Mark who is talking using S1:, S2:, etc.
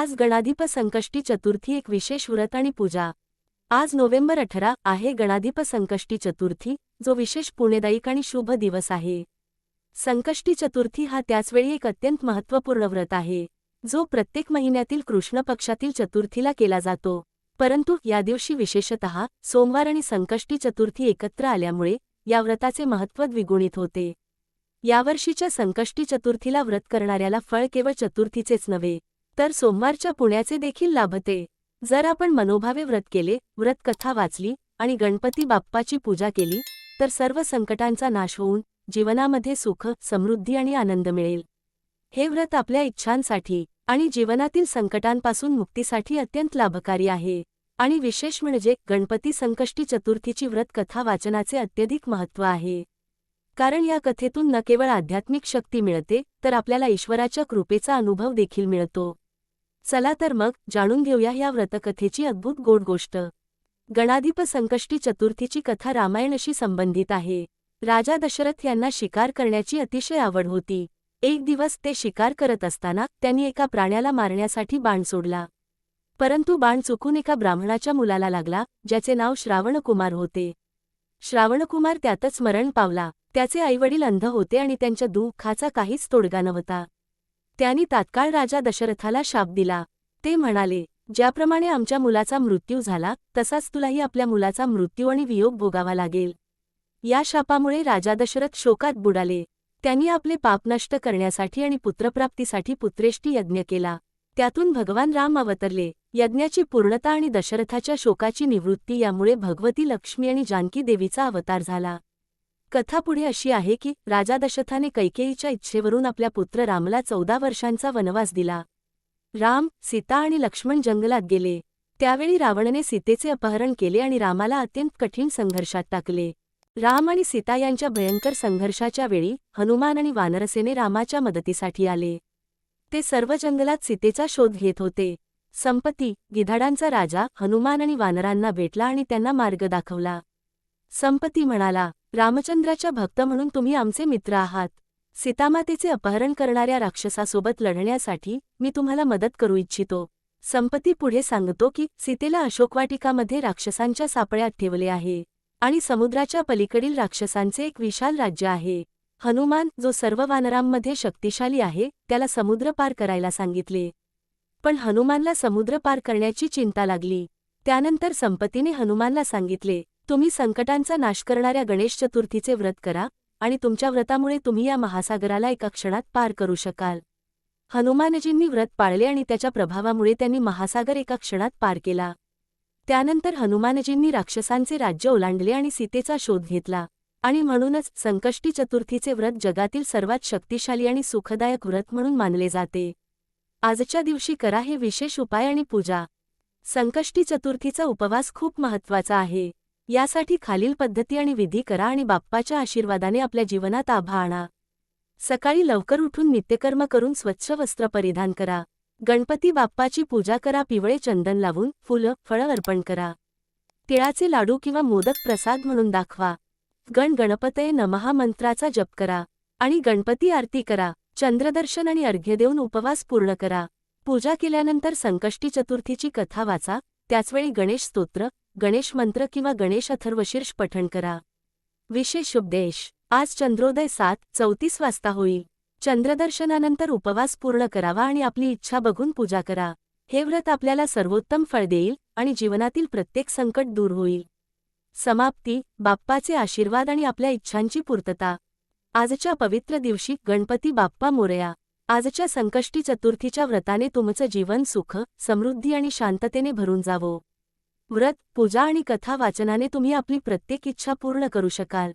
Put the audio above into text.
S1: आज गणाधिप संकष्टी चतुर्थी एक विशेष व्रत आणि पूजा. आज नोव्हेंबर अठरा आहे गणाधिप संकष्टी चतुर्थी जो विशेष पुण्यदायिक आणि शुभ दिवस आहे. संकष्टी चतुर्थी हा त्याचवेळी एक अत्यंत महत्त्वपूर्ण व्रत आहे जो प्रत्येक महिन्यातील कृष्ण पक्षातील चतुर्थीला केला जातो. परंतु या दिवशी विशेषतः सोमवार आणि संकष्टी चतुर्थी एकत्र आल्यामुळे या व्रताचे महत्त्व द्विगुणित होते. यावर्षीच्या संकष्टी चतुर्थीला व्रत करणाऱ्याला फळ केवळ चतुर्थीचेच नव्हे तर सोमवारच्या पुण्याचे देखील लाभते. जर आपण मनोभावे व्रत केले व्रत कथा वाचली आणि गणपती बाप्पाची पूजा केली तर सर्व संकटांचा नाश होऊन जीवनामध्ये सुख समृद्धी आणि आनंद मिळेल. हे व्रत आपल्या इच्छांसाठी आणि जीवनातील संकटांपासून मुक्तीसाठी अत्यंत लाभकारी आहे. आणि विशेष म्हणजे गणपती संकष्टी चतुर्थीची व्रत कथा वाचनाचे अत्यधिक महत्त्व आहे. कारण या कथेतून न केवळ आध्यात्मिक शक्ती मिळते तर आपल्याला ईश्वराच्या कृपेचा अनुभव देखील मिळतो. चला तर मग जाणून घेऊया या व्रतकथेची अद्भुत गोड गोष्ट. गणाधिप संकष्टी चतुर्थीची कथा रामायणाशी संबंधित आहे. राजा दशरथ यांना शिकार करण्याची अतिशय आवड होती. एक दिवस ते शिकार करत असताना त्यांनी एका प्राण्याला मारण्यासाठी बाण सोडला. परंतु बाण चुकून एका ब्राह्मणाच्या मुलाला लागला ज्याचे नाव श्रावणकुमार होते. श्रावणकुमार त्यातच मरण पावला. त्याचे आईवडील अंध होते आणि त्यांच्या दुःखाचा काहीच तोडगा नव्हता. त्यांनी तात्काळ राजा दशरथाला शाप दिला. ते म्हणाले ज्याप्रमाणे आमच्या मुलाचा मृत्यू झाला तसाच तुलाही आपल्या मुलाचा मृत्यू आणि वियोग भोगावा लागेल. या शापामुळे राजा दशरथ शोकात बुडाले. त्यांनी आपले पाप नष्ट करण्यासाठी आणि पुत्रप्राप्तीसाठी पुत्रेष्टी यज्ञ केला. त्यातून भगवान राम अवतरले. यज्ञाची पूर्णता आणि दशरथाच्या शोकाची निवृत्ती यामुळे भगवती लक्ष्मी आणि जानकी देवीचा अवतार झाला. कथा पुढे अशी आहे की राजा दशरथाने कैकेयीच्या इच्छेवरून आपल्या पुत्र रामला चौदा वर्षांचा वनवास दिला. राम सीता आणि लक्ष्मण जंगलात गेले. त्यावेळी रावणने सीतेचे अपहरण केले आणि रामाला अत्यंत कठीण संघर्षात टाकले. राम आणि सीता यांच्या भयंकर संघर्षाच्या वेळी हनुमान आणि वानरसेने रामाच्या मदतीसाठी आले. ते सर्व जंगलात सीतेचा शोध घेत होते. संपती गिधाडांचा राजा हनुमान आणि वानरांना भेटला आणि त्यांना मार्ग दाखवला. संपती म्हणाला रामचंद्राच्या भक्त म्हणून तुम्ही आमचे मित्र आहात. सीतामातेचे अपहरण करणाऱ्या राक्षसासोबत लढण्यासाठी मी तुम्हाला मदत करू इच्छितो संपती पुढे सांगतो की सीतेला अशोकवाटिकामध्ये राक्षसांच्या सापळ्यात ठेवले आहे आणि समुद्राच्या पलीकडील राक्षसांचे एक विशाल राज्य आहे. हनुमान जो सर्व वानरांमध्ये शक्तिशाली आहे त्याला समुद्र पार करायला सांगितले. पण हनुमानला समुद्र पार करण्याची चिंता लागली. त्यानंतर संपतीने हनुमानला सांगितले तुम्ही संकटांचा नाश करणाऱ्या गणेश चतुर्थीचे व्रत करा आणि तुमच्या व्रतामुळे तुम्ही या महासागराला एका क्षणात पार करू शकाल. हनुमानजींनी व्रत पाळले आणि त्याच्या प्रभावामुळे त्यांनी महासागर एका क्षणात पार केला. त्यानंतर हनुमानजींनी राक्षसांचे राज्य ओलांडले आणि सीतेचा शोध घेतला. आणि म्हणूनच संकष्टी चतुर्थीचे व्रत जगातील सर्वात शक्तिशाली आणि सुखदायक व्रत म्हणून मानले जाते. आजच्या दिवशी करा हे विशेष उपाय आणि पूजा. संकष्टी चतुर्थीचा उपवास खूप महत्त्वाचा आहे. यासाठी खालील पद्धती आणि विधी करा आणि बाप्पाच्या आशीर्वादाने आपल्या जीवनात आभा आणा. सकाळी लवकर उठून नित्यकर्म करून स्वच्छ वस्त्र परिधान करा. गणपती बाप्पाची पूजा करा पिवळे चंदन लावून फुलं फळं अर्पण करा. तिळाचे लाडू किंवा मोदक प्रसाद म्हणून दाखवा. गण गणपतये नमहा मंत्राचा जप करा आणि गणपती आरती करा चंद्रदर्शन आणि अर्घ्य देऊन उपवास पूर्ण करा. पूजा केल्यानंतर संकष्टी चतुर्थीची कथा वाचा त्याचवेळी गणेश स्तोत्र गणेश मंत्र किंवा गणेश अथर्वशीर्ष पठण करा. विशेष उपदेश आज चंद्रोदय सात चौतीस वाजता होईल. चंद्रदर्शनानंतर उपवास पूर्ण करावा आणि आपली इच्छा बघून पूजा करा. हे व्रत आपल्याला सर्वोत्तम फळ देईल आणि जीवनातील प्रत्येक संकट दूर होईल. समाप्ती बाप्पाचे आशीर्वाद आणि आपल्या इच्छांची पूर्तता. आजच्या पवित्र दिवशी गणपती बाप्पा मोरया. आजच्या संकष्टी चतुर्थीच्या व्रताने तुमचं जीवन सुख समृद्धी आणि शांततेने भरून जावो. व्रत पूजा आणि कथा वाचनाने तुम्ही आपली प्रत्येक इच्छा पूर्ण करू शकाल.